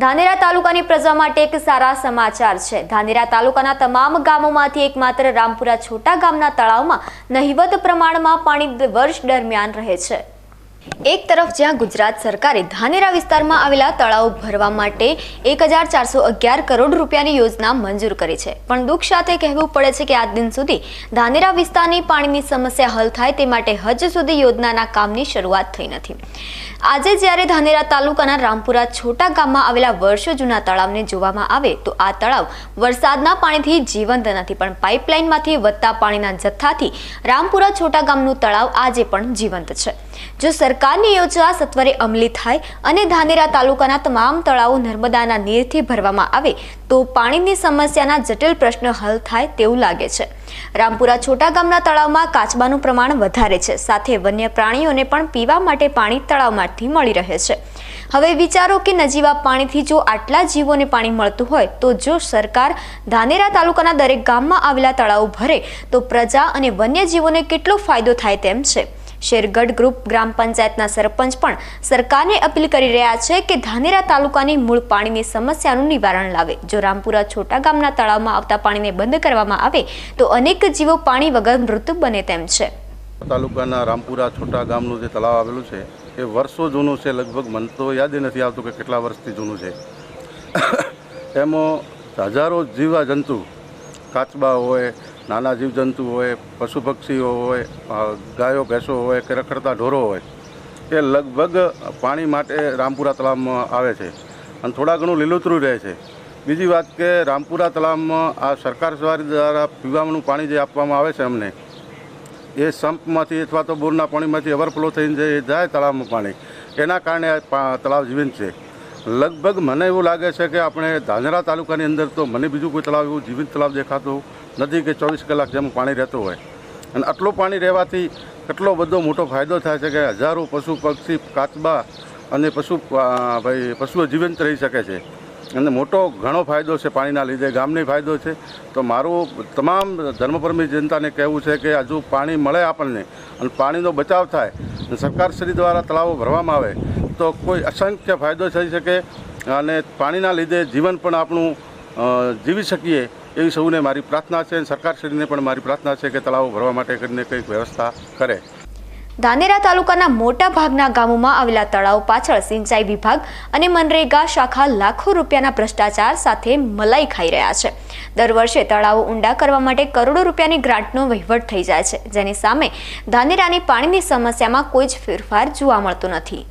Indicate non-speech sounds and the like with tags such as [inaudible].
ધાનેરા તાલુકાની પ્રજા માટે એક સારા સમાચાર છે. ધાનેરા તાલુકાના તમામ ગામોમાંથી એકમાત્ર રામપુરા છોટા ગામના તળાવમાં નહિવત પ્રમાણમાં પાણી વર્ષ દરમિયાન રહે છે. એક તરફ જ્યાં ગુજરાત સરકારે ધાનેરા વિસ્તારમાં આવેલા તળાવ ભરવા માટે એક હજાર ચારસો અગિયાર કરોડ રૂપિયાની યોજના મંજૂર કરી છે. પણ દુઃખ સાથે કહેવું પડે છે કે આજ દિન સુધી ધાનેરા વિસ્તારની પાણીની સમસ્યા હલ થાય તે માટે હજ સુધી યોજનાના કામની શરૂઆત થઈ નથી. આજે જ્યારે ધાનેરા તાલુકાના રામપુરા છોટા ગામમાં આવેલા વર્ષો જૂના તળાવને જોવામાં આવે તો આ તળાવ વરસાદના પાણીથી જીવંત નથી, પણ પાઇપલાઇનમાંથી વધતા પાણીના જથ્થાથી રામપુરા છોટા ગામનું તળાવ આજે પણ જીવંત છે. જો સરકારની યોજના સત્વરે અમલી થાય અને ધાનેરા તાલુકાના તમામ તળાવો નર્મદાના નીરથી ભરવામાં આવે, તો પાણીની સમસ્યાના જટિલ પ્રશ્ન હલ થાય તેવું લાગે છે. રામપુરા છોટા ગામના તળાવમાં કાચબાનું પ્રમાણ વધારે છે. સાથે વન્ય પ્રાણીઓને પણ પીવા માટે પાણી તળાવમાંથી મળી રહે છે. હવે વિચારો કે નજીવા પાણીથી જો આટલા જીવોને પાણી મળતું હોય, તો જો સરકાર ધાનેરા તાલુકાના દરેક ગામમાં આવેલા તળાવો ભરે, તો પ્રજા અને વન્યજીવોને કેટલો ફાયદો થાય તેમ છે. શેરગઢ ગ્રુપ ગ્રામ પંચાયતના સરપંચ પણ સરકારને અપીલ કરી રહ્યા છે કે ધાનેરા તાલુકાની મૂળ પાણીની સમસ્યાનું નિવારણ લાવે. જો રામપુરા છોટા ગામના તળાવમાં આવતા પાણીને બંધ કરવામાં આવે, તો અનેક જીવો પાણી વગર મૃત્યુ બને તેમ છે. તાલુકાના રામપુરા છોટા ગામનું જે તળાવ આવેલું છે, એ વર્ષો જૂનું છે. લગભગ મને તો યાદ નથી આવતું કે કેટલા વર્ષથી જૂનું છે. [coughs] એમાં હજારો જીવા જંતુ કાચબા હોય નાના જીવજંતુ હોય, પશુ પક્ષીઓ હોય ગાયો, ભેંસો હોય કે રખડતા ઢોરો હોય, એ લગભગ પાણી માટે રામપુરા તળાવમાં આવે છે અને થોડા ઘણું લીલોતરું રહે છે. બીજી વાત કે રામપુરા તળાવમાં આ સરકાર દ્વારા પીવાનું પાણી જે આપવામાં આવે છે અમને, એ સંપમાંથી અથવા તો બોરના પાણીમાંથી ઓવરફ્લો થઈને જે જાય તળાવમાં પાણી, એના કારણે આ તળાવ જીવંત છે. લગભગ મને એવું લાગે છે કે આપણે ધાનેરા તાલુકાની અંદર તો મને બીજું કોઈ તળાવ એવું જીવિત તળાવ દેખાતું નથી કે ચોવીસ કલાક જેમ પાણી રહેતું હોય. અને આટલું પાણી રહેવાથી કેટલો બધો મોટો ફાયદો થાય છે કે હજારો પશુ પક્ષી કાચબા અને પશુ ભાઈ, પશુઓ જીવંત રહી શકે છે. અને મોટો ઘણો ફાયદો છે પાણીના લીધે, ગામને ફાયદો છે. તો મારું તમામ ધર્મપરમી જનતાને કહેવું છે કે હજુ પાણી મળે આપણને અને પાણીનો બચાવ થાય સરકારશ્રી દ્વારા તળાવો ભરવામાં આવે, તો કોઈ અસંખ્ય ફાયદો થઈ શકે અને પાણીના લીધે જીવન પણ આપણું જીવી શકીએ એવી સૌને મારી પ્રાર્થના છે અને સરકારશ્રીને પણ મારી પ્રાર્થના છે કે તળાવો ભરવા માટે કરીને કંઈક વ્યવસ્થા કરે. ધાનેરા તાલુકાના મોટા ભાગના ગામોમાં આવેલા તળાવ પાછળ સિંચાઈ વિભાગ અને મનરેગા શાખા લાખો રૂપિયાના ભ્રષ્ટાચાર સાથે મલાઈ ખાઈ રહ્યા છે. દર વર્ષે તળાવો ઊંડા કરવા માટે કરોડો રૂપિયાની ગ્રાન્ટનો વહીવટ થઈ જાય છે, જેની સામે ધાનેરાની પાણીની સમસ્યામાં કોઈ જ ફેરફાર જોવા મળતો નથી.